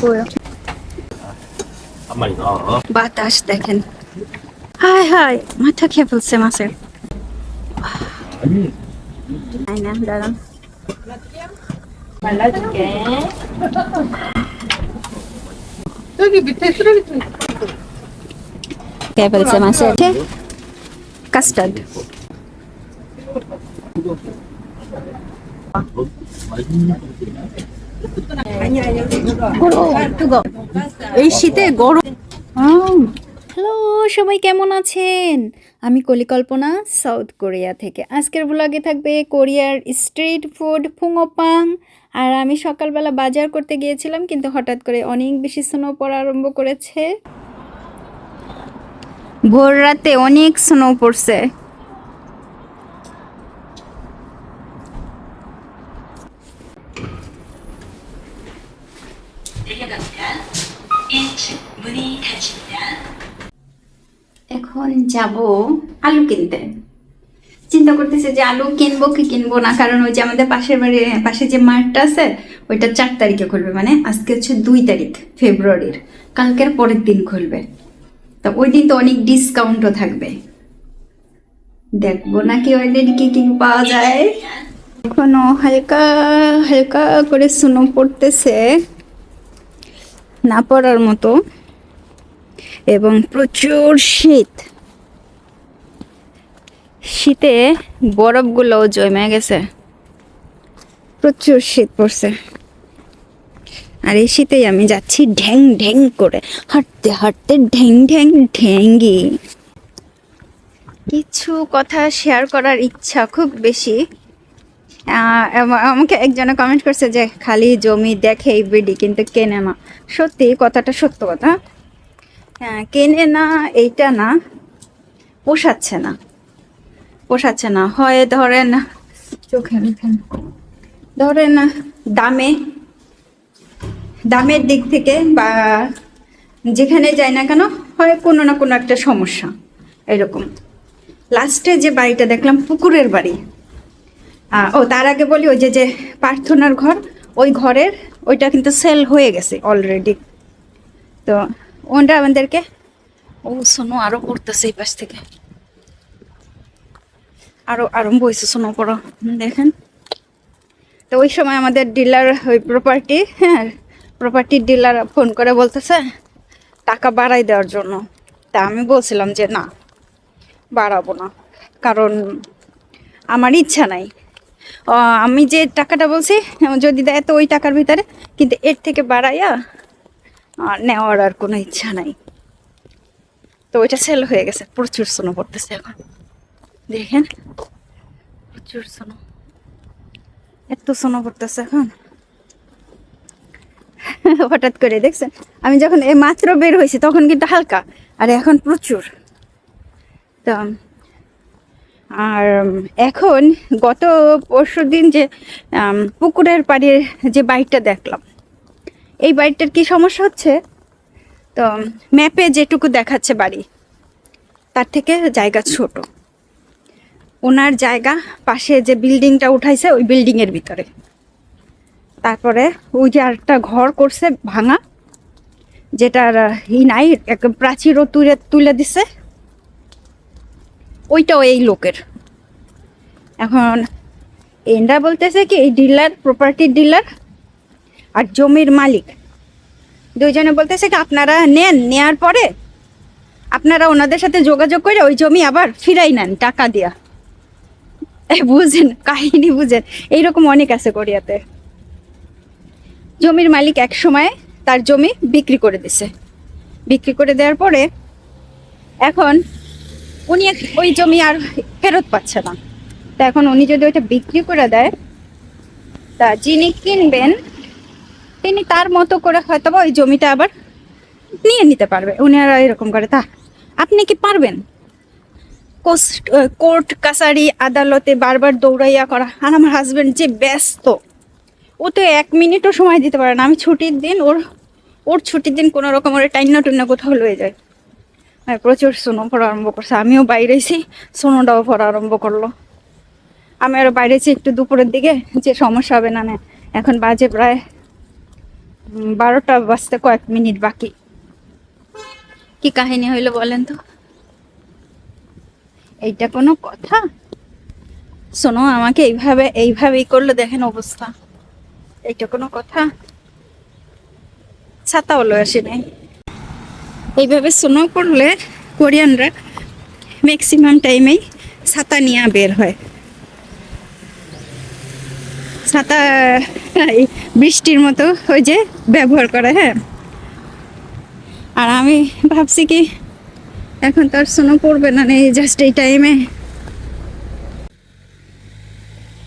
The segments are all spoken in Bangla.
বইও 한 마리 더. বাতাস দেখেন হাই হাই মাথা খেয়ে ফেলছে মাছের 아니, তাই না দাঁড়ান 여기 밑에 쓰레기통 খেয়ে ফেলছে মাছের কাস্টার্ড এই শীতে গরম। হ্যালো, সবাই কেমন আছেন? আমি কলিকল্পনা, সাউথ কোরিয়া থেকে। আজকের ব্লগে থাকবে কোরিয়ার স্ট্রিট ফুড ফুঙোপাং আর আমি সকালবেলা বাজার করতে গিয়েছিলাম, কিন্তু হঠাৎ করে অনেক বেশি স্নো পড়া আরম্ভ করেছে। ভোর রাতে অনেক স্নো পড়ছে। এখন যাব আলু কিনতে। চিন্তা করতেছে যে আলু কিনবো কি কিনবো না কারণ ওই যে আমাদের পাশের বাড়ি পাশে যে মার্টটা আছে ওইটা চার তারিখে খুলবে মানে আজকে হচ্ছে দুই তারিখ ফেব্রুয়ারির। কালকের পরের দিন খুলবে। তা ওই দিন তো অনেক ডিসকাউন্টও থাকবে। দেখব নাকি ওই দিন কি কি পাওয়া যায়। এখনও হালকা হালকা করে স্নো পড়তেছে। না পড়ার মতো এবং প্রচুর শীত। শীতে বরফগুলোও জমে গেছে। প্রচুর শীত পড়ছে। আর এই শীতেই আমি যাচ্ছি ঢ্যাং ঢ্যাং করে। হাঁটতে হাঁটতে ঢ্যাং ঢ্যাং ঢ্যাঙ্গি। কিছু কথা শেয়ার করার ইচ্ছা খুব বেশি। আমাকে একজনে কমেন্ট করছে যে, খালি জমি দেখে এই বিডি, কিন্তু কেনে না। সত্যি, কথাটা সত্য কথা। হ্যাঁ কেনে না, এইটা না, পোষাচ্ছে না। পোষাচ্ছে না, হয় ধরেন চোখে ধরেন দামে, দামের দিক থেকে বা যেখানে যাই না কেন, হয় কোনো না কোনো একটা সমস্যা, এরকম। লাস্টে যে বাড়িটা দেখলাম, পুকুরের বাড়ি। ও তার আগে বলি ওই যে যে প্রার্থনার ঘর ওই ঘরের ওইটা কিন্তু সেল হয়ে গেছে অলরেডি তো ওটা আমাদেরকে ও শোনো আরও পড়তেছে এই পাশ থেকে। আরও আরম্ভ হয়েছে শোনো পড়ো। দেখেন। তো ওই সময় আমাদের ডিলার ওই প্রপার্টি হ্যাঁ প্রপার্টির ডিলার ফোন করে বলতেছে টাকা বাড়াই দেওয়ার জন্য। তা আমি বলছিলাম যে না বাড়াবো না। কারণ আমার ইচ্ছা নাই। আমি যে টাকাটা বলছি, যদি দেয় তো ওই টাকার ভিতরে, কিন্তু এর থেকে বাড়াইয়া নেওয়ার আর কোনো ইচ্ছা নাই। তো ওইটা সেল হয়ে গেছে, প্রচুর সোনো পড়তেছে এখন। দেখেন, প্রচুর সোনো। এত সোনো পড়তেছে এখন। হঠাৎ করে দেখছেন, আমি যখন এই মাত্র বের হয়েছি, তখন কিন্তু হালকা, আর এখন প্রচুর। তো আর এখন গত পরশু দিন যে পুকুরের পাড়ের যে বাইকটা দেখলাম, এই বাড়িটার কি সমস্যা হচ্ছে? তো, ম্যাপে যেটুকু দেখাচ্ছে বাড়ি, তার থেকে জায়গা ছোট। ওনার জায়গা পাশে যে বিল্ডিংটা উঠাইছে, ওই বিল্ডিংয়ের ভিতরে। তারপরে ওই যে একটা ঘর করছে ভাঙা, যেটার ই নাই প্রাচীরও তুলে তুলে দিছে। ওইটাও এই লোকের। এখন এনরা বলতেছে কি, এই ডিলার প্রপার্টির ডিলার আর জমির মালিক। দুইজনে বলতেছে কি, আপনারা নেন, নেয়ার পরে আপনারা ওনাদের সাথে যোগাযোগ করে ওই জমি আবার ফিরাই নেন, টাকা দিয়া। বুঝেন, কাহিনী বুঝেন, এইরকম অনেক আছে কোরিয়াতে জমির মালিক এক সময় তার জমি বিক্রি করে দিছে। বিক্রি করে দেওয়ার পরে এখন উনি ওই জমি আর ফেরত পাচ্ছে না। তা এখন উনি যদি ওইটা বিক্রি করে দেয়, তা যিনি কিনবেন, তিনি তার মতো করে হয়তো ওই জমিটা আবার নিয়ে নিতে পারবে। উনি আর এরকম করে। তা আপনি কি পারবেন? কোর্ট, কাছারি, আদালতে বারবার দৌড়াইয়া করা। আর আমার হাজব্যান্ড যে ব্যস্ত, ও তো এক মিনিটও সময় দিতে পারে না। আমি ছুটির দিন ওর ওর ছুটির দিন কোনো রকম ওর টাইনা টুন্না কোথাও লয়ে যায়। প্রচুর সোনো পড়া আরম্ভ করছে। আমিও বাইরে এসে সোনোটাও পড়া আরম্ভ করল। আমি আরও বাইরেছি একটু দুপুরের দিকে, যে সমস্যা হবে না এখন বাজে প্রায় বারোটা বাজতে কয়েক মিনিট বাকি। কি কাহিনী হইল বলেন তো? এইটা কোনো কথা? শোনো আমাকে এইভাবে, এইভাবেই করলে দেখেন অবস্থা। এইটা কোনো কথা? ছাতা হলো আসে নাই। এইভাবে স্নো করলে কোরিয়ানরা ম্যাক্সিমাম টাইমেই ছাতা নিয়ে বের হয়। ছাতা বৃষ্টির মতো ওই যে ব্যবহার করে হ্যাঁ। আর আমি ভাবছি কি, এখন তো আর স্নো পড়বে না এই জাস্ট এই টাইমে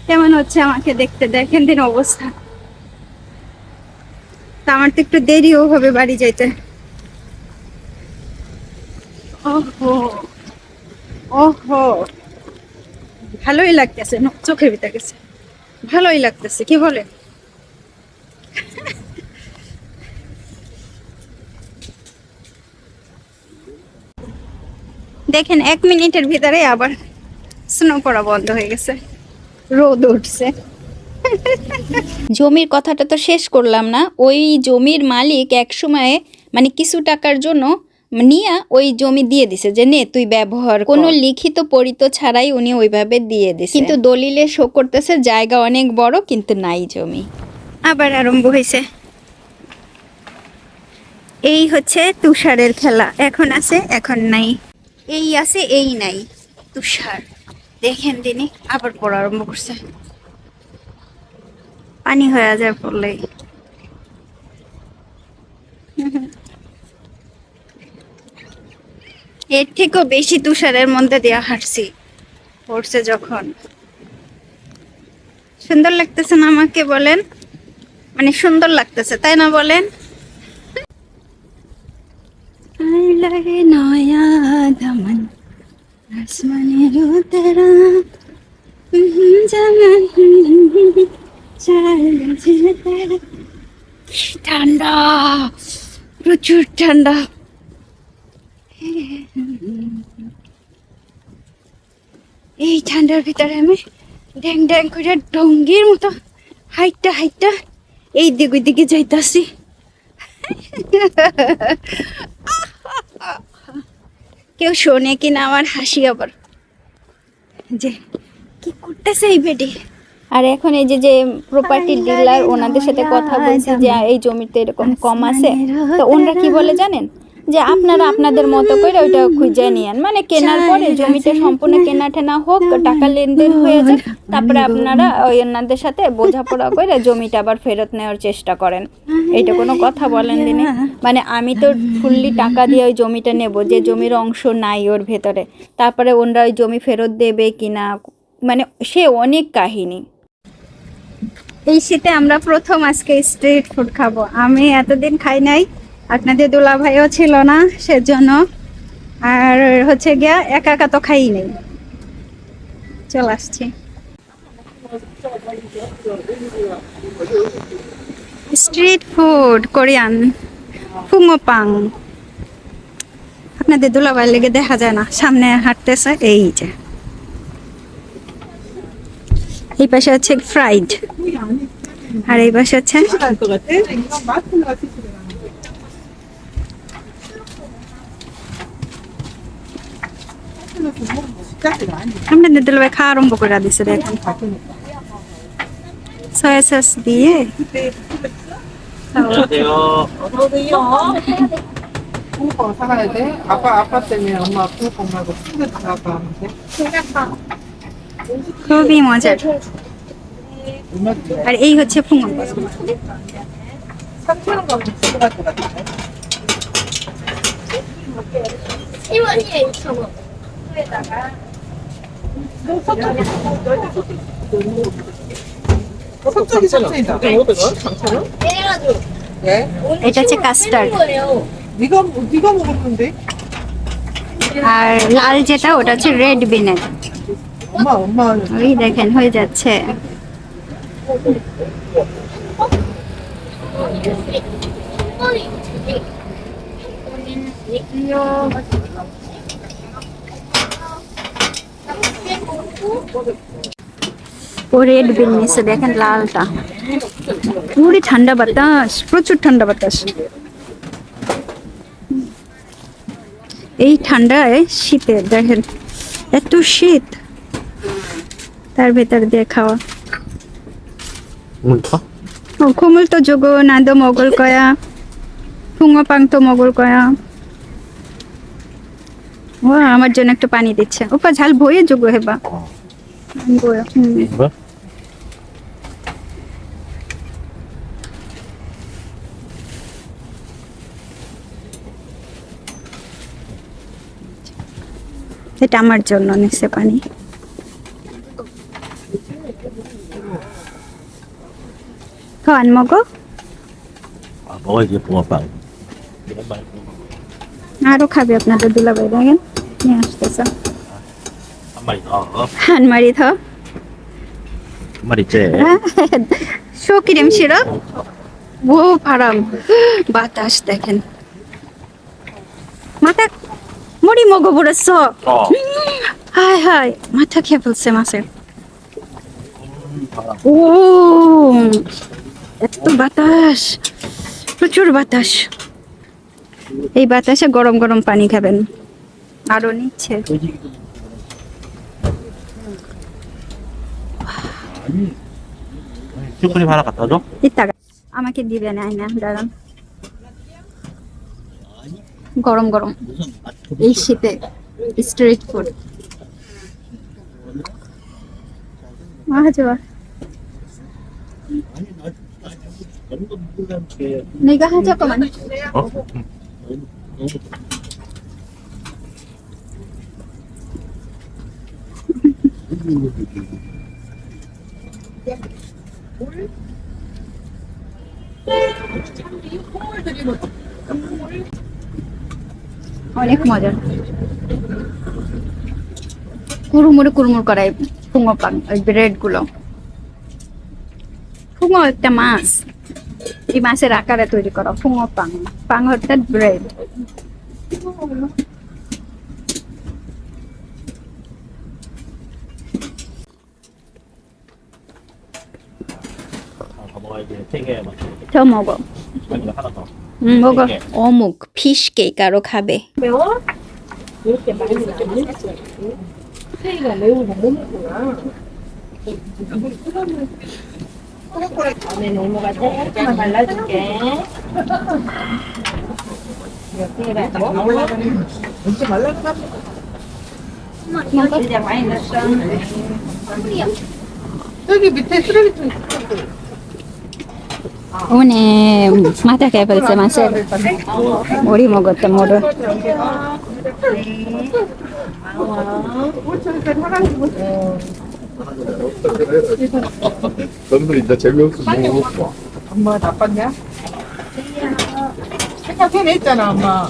কেমন হচ্ছে আমাকে দেখতে? দেখেন দিন অবস্থা। তা আমার তো একটু দেরিও হবে বাড়ি যাইতে। ওহো ওহো। ভালোই লাগতেছে চোখের ভিতরে গেছে। ভালোই লাগতেছে, কি বলে দেখেন, এক মিনিটের ভিতরে আবার স্নো পড়া বন্ধ হয়ে গেছে। রোদ উঠছে। জমির কথাটা তো শেষ করলাম না। ওই জমির মালিক এক সময়ে মানে কিছু টাকার জন্য নিয়ে ওই জমি দিয়ে দিছে যে নে তুই ব্যবহার কোনো লিখিত পরিত ছাড়াই উনি ওইভাবে দিয়ে দিছে। কিন্তু দলিলে শো করতেছে জায়গা অনেক বড় কিন্তু নাই জমি। আবার আরম্ভ হয়েছে এই হচ্ছে তুষারের খেলা। এখন আছে এখন নাই। এই আছে এই নাই। তুষার। দেখেন তিনি আবার পড়া আরম্ভ করছে। পানি হয়ে যায় পড়লেই এর থেকেও বেশি তুষারের মধ্যে দেওয়া হাঁটছি, পড়ছে যখন। সুন্দর লাগতেছে না আমাকে বলেন? মানে সুন্দর লাগতেছে, তাই না বলেন? লাগে নয়া আসমানের ঠান্ডা, প্রচুর ঠান্ডা। এই ঠান্ডার ভিতরে আমি ড্যাং ড্যাং করে ডঙ্গির মতো হাইটটা হাইটটা এই দিক ওই দিকে যাইতাছি। কেউ শোনে কিনা আমার হাসি আবার। যে কি করতেছে এই বেডি আর এখন এই যে যে প্রপার্টি ডিলার ওনাদের সাথে কথা বলছি যে, এই জমিতে এরকম কম আছে। তো ওনারা কি বলে জানেন? যে আপনারা আপনাদের মতো করে ওইটা খুঁজে নিয়েন। মানে কেনার পরে জমিটা সম্পূর্ণ কেনা টেনা হোক টাকা লেনদেন হয়ে যায় তারপরে আপনারা ওই ওনাদের সাথে বোঝাপড়া করে জমিটা আবার ফেরত নেওয়ার চেষ্টা করেন। এটা কোনো কথা বলেন দিনে। মানে আমি তো ফুললি টাকা দিয়ে ওই জমিটা নেব যে জমির অংশ নাই ওর ভেতরে। তারপরে ওনরা ওই জমি ফেরত দেবে কিনা মানে সে অনেক কাহিনী। এই শীতে আমরা প্রথম আজকে স্ট্রিট ফুড খাব। আমি এতদিন খাই নাই আপনাদের দোলা ভাইও ছিল না সেজন্য। আর হচ্ছে গিয়া একা একা তো খাই নেই। চল আসছি। স্ট্রিট ফুড কোরিয়ান ফুমোপাং আপনাদের দোলাভাই লেগে দেখা যায় না, সামনে হাঁটতেছে, এই যে। এই পাশে হচ্ছে ফ্রাইড আর এই পাশে হচ্ছে আপনাদের দোলাভাই খাওয়া আরম্ভ করে দিছে দেখেন সয়া সস দিয়ে 안녕하세요. 붕어빵 사가야 돼? 아빠, 아빠 때문에 엄마 붕어빵 말고 붕어 사갈까 하는데? খুবই মজার 얼마 주냐? আর এই হচ্ছে ফুমো 3,000원 가면 들어갈 것 같은데? 1원이에 2,000원. এটা হচ্ছে আর লাল যেটা ওটা হচ্ছে রেড বিনের ওই দেখেন হয়ে যাচ্ছে। ও রেড বিন দেখেন লালটা। পুরি ঠান্ডা বাতাস প্রচুর ঠান্ডা বাতাস। এই ঠান্ডায় শীতে দেখেন এত শীত। তার ভেতর দিয়ে খাওয়া। খুমুল তো যোগ নাদ মোগল কয়া ফুঙ্গ পাং তো মোগল কয়া। ও আমার জন্য একটু পানি দিচ্ছে। ওপা ঝাল বইয়ে যোগ্য হে বা। হুম এটা আমার জন্য নিচ্ছে পানি। খাওয়ান মগো। আরও খাবে আপনাদের দুলাভাই দেখেন। নিয়ে আসতেছ? আনমারি থ মারিচে বাতাস দেখেন। মাথা মরি মাথা খেয়ে মাছের। ও এত বাতাস। প্রচুর বাতাস। এই বাতাসে গরম গরম পানি খাবেন। আরও নিচ্ছে। আমাকে দিবে না দাঁড়ান। গরম গরম। এই শীতে স্ট্রিট ফুড মহাজোয়া নিগাহ চকমান অনেক মজা। কুড়মুড়ে কুড়মুড় করাই ফুঙো পান, ওই ব্রেডগুলো। ফুঙো একটা মাছ। এই মাছের আকারে তৈরি করা ফুঙো পাং পাং অর্থাৎ ব্রেড 더 먹어. 아니다 하나 더. 응 먹어. 네. 어묵 피시케이가로 가베. 매워? 이렇게 많이 스테이가 매운 거 못 먹구나. 꼬꼬리 다음에 넘어가서 조금만 발라줄게. 이렇게 올라가. 이렇게 발라가. 엄마, 이거 많이 넣었어. 음. 음. 음. 여기 밑에 쓰레기 좀. 오늘 마다 개벌세만 세 우리 먹었던 모를 너희들 이제 재미없어. 먹어 엄마 나빴냐? 생각해냈잖아 엄마.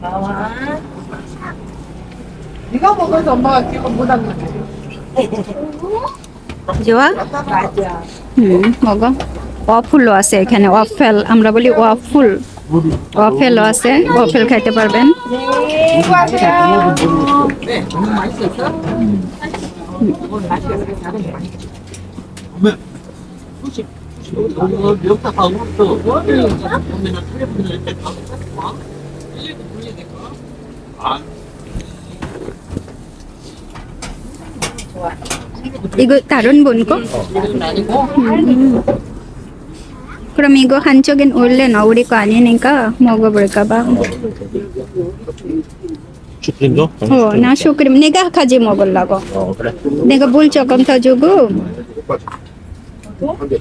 나와 네가 먹어서 엄마가 지금 못한 거지. জোয়া হুম মগো অফুলও আছে এখানে অফেল আমরা বলি অফুল অফেলও আছে অফেল খাইতে পারবেন Thank you. 이거 다른 분 거? 음. 그럼 이거 한쪽엔 원래는 우리 거 아니니까 먹어볼까 봐. 슈크림 줘? 어, 나 슈크림 내가 가지 먹으려고. 어, 그래. 내가 물 조금 더 주고. 한대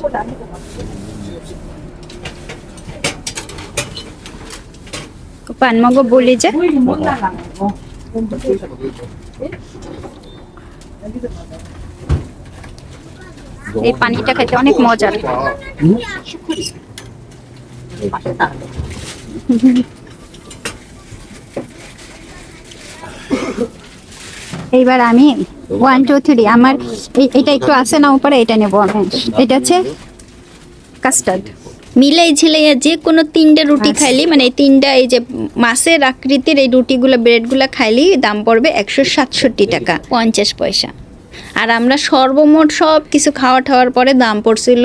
오빠 안 먹어 પાનમાં বলি যে। এই পানিটা খেতে অনেক মজার এইবার আমি ওয়ান টু থ্রি আমার এটা একটু আছে না উপরে, এটা নেব আমি। এটা হচ্ছে কাস্টার্ড মিলাই ঝিলাইয়া যে কোনো তিনটা রুটি আচ্ছা। খাইলি মানে এই তিনটা এই যে মাছের আকৃতির এই রুটিগুলো ব্রেডগুলো খাইলি দাম পড়বে একশো সাতষট্টি টাকা পঞ্চাশ পয়সা। আর আমরা সর্বমোট সব কিছু খাওয়া ঠাওয়ার পরে দাম পড়ছিল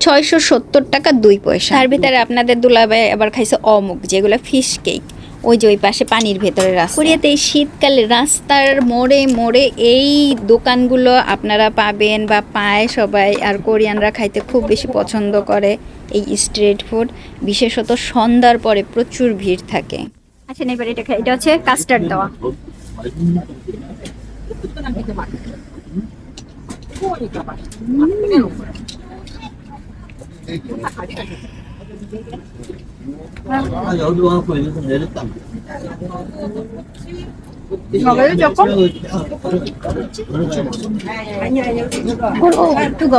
ছয়শো সত্তর টাকা দুই পয়সা। তার ভিতরে আপনাদের দুলাবে আবার খাইছে অমুক যেগুলো ফিশ কেক। ওই যে ওই পাশে পানির ভেতরে রাস্তা। কোরিয়াতে এই শীতকালে রাস্তার মোড়ে মোড়ে এই দোকানগুলো আপনারা পাবেন বা পায় সবাই আর কোরিয়ানরা খাইতে খুব বেশি পছন্দ করে এই স্ট্রিট ফুড। বিশেষত সন্ধ্যার পরে প্রচুর ভিড় থাকে। আচ্ছা এবার এটা এটা হচ্ছে কাস্টার্ড দেওয়া। 아, 여기 와서 여기서 내렸다. 먹어요 조금? ও 뜨거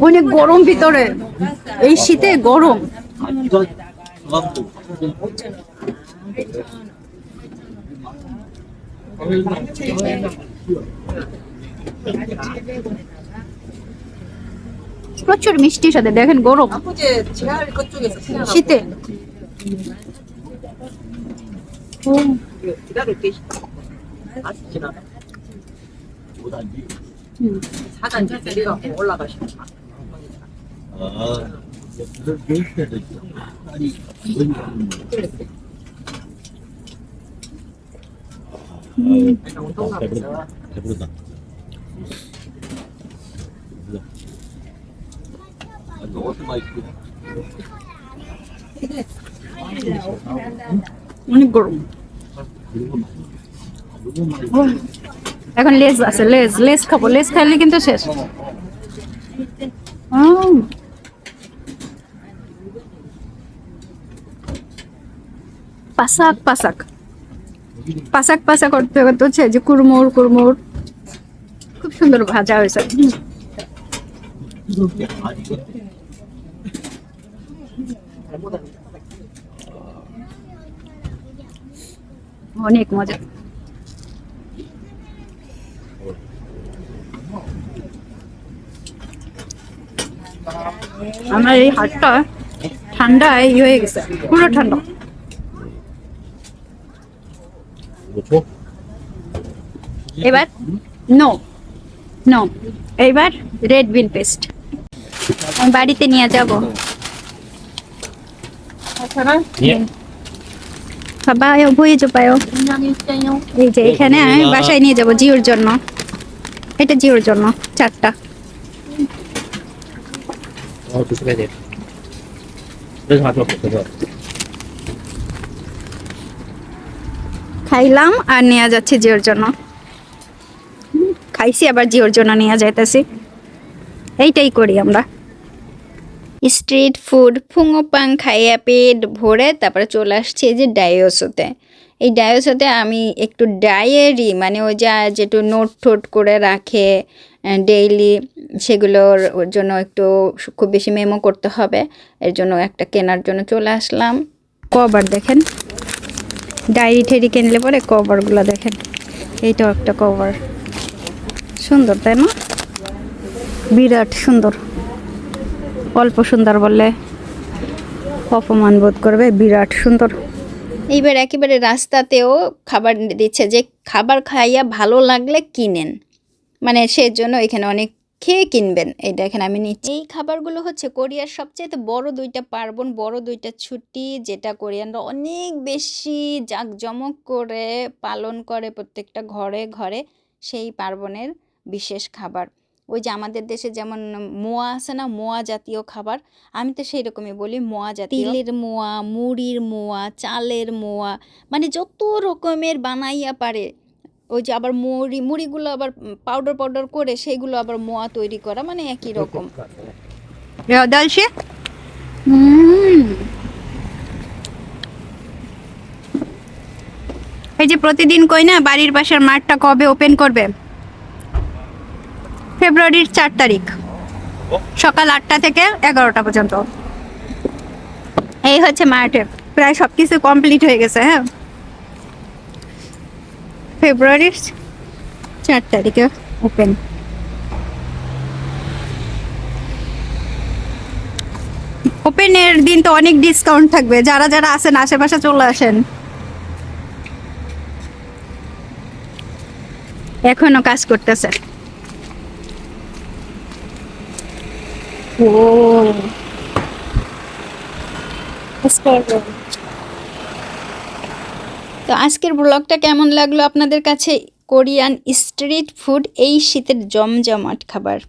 অনেক গরম ভিতরে এই শীতে গরম 아, 이거 갖고. প্রচুর মিষ্টি সাথে দেখেন গরম 아버지 지하를 그쪽에서 태어나고 শীতে 기다릴 때 아시지나 사단 내려가고 올라가시면 아, 그렇게 해야 되죠. 아니, 그냥 운동 가면서 배부르다. অনেক গরম। এখন লেজ আছে, লেজ লেজ খাব, লেজ খাইলে কিন্তু শেষ। পাশাক পাশাক পাশাক পাশাক করতে করতে হচ্ছে যে কুরমুর কুরমুর খুব সুন্দর ভাজা হয়েছে। অনেক মজা। আমার এই হাটটা ঠান্ডায় হয়ে গেছে পুরো ঠান্ডা। এবার নো নো এইবার রেড বিন পেস্ট আমি বাড়িতে নিয়ে যাব। আচ্ছা বাবা ভয়ে জোপায় এই যে এখানে আমি বাসায় নিয়ে যাব জিওর জন্য। এটা জিওর জন্য চারটা। খাইলাম আর নেওয়া যাচ্ছে জিওর জন্য। খাইছি আবার জিওর জন্য নিয়ে যাইতেছি। এইটাই করি আমরা। স্ট্রিট ফুড ফুঙোপাং খাইয়া পেট ভরে তারপরে চলে আসছে যে ডায়োসোতে এই ডায়োসোতে আমি একটু ডায়েরি মানে ওই যা যেটু নোট টোট করে রাখে ডেইলি সেগুলোর ওর জন্য একটু খুব বেশি মেমো করতে হবে, এর জন্য একটা কেনার জন্য চলে আসলাম। কভার দেখেন ডায়েরি ঠেরি কিনলে পরে কভারগুলো দেখেন, এইটাও একটা কভার সুন্দর, তাই না? বিরাট সুন্দর। অল্প সুন্দর বললে অপমান বোধ করবে, বিরাট সুন্দর। এইবার একেবারে রাস্তাতেও খাবার দিচ্ছে যে খাবার খাইয়া ভালো লাগলে কিনেন। মানে সেজন্য এখানে অনেক খেয়ে কিনবেন এই দেখেন আমি নিচ্ছি। এই খাবারগুলো হচ্ছে কোরিয়ার সবচেয়ে বড় দুইটা পার্বণ, বড় দুইটা ছুটি, যেটা কোরিয়ানরা অনেক বেশি জাঁকজমক করে পালন করে প্রত্যেকটা ঘরে ঘরে সেই পার্বণের বিশেষ খাবার। ওই যে আমাদের দেশে যেমন মোয়া আছে না মোয়া জাতীয় খাবার আমি তো সেই রকমই বলি মোয়া জাতীয়। তিলের মোয়া মুড়ির মোয়া চালের মোয়া মানে যত রকমের বানাইয়া পারে ওই যে আবার মুড়ি মুড়িগুলো আবার পাউডার পাউডার করে সেইগুলো আবার মোয়া তৈরি করা মানে একই রকম. এই যে প্রতিদিন কই না বাড়ির পাশের মাঠটা কবে ওপেন করবে? ফেব্রুয়ারির চার তারিখ। সকাল আটটা থেকে এগারোটা পর্যন্ত। এই হচ্ছে মাঠে প্রায় সব কিছু কমপ্লিট হয়ে গেছে হ্যাঁ? ফেব্রুয়ারির চার তারিখে ওপেন। ওপেনের দিন তো অনেক ডিসকাউন্ট থাকবে। যারা যারা আসেন আশেপাশে চলে আসেন। এখনও কাজ করতেছে। তো আজকের ব্লগটা কেমন লাগল আপনাদের কাছে? কোরিয়ান স্ট্রিট ফুড এই শীতের জমজমাট খাবার।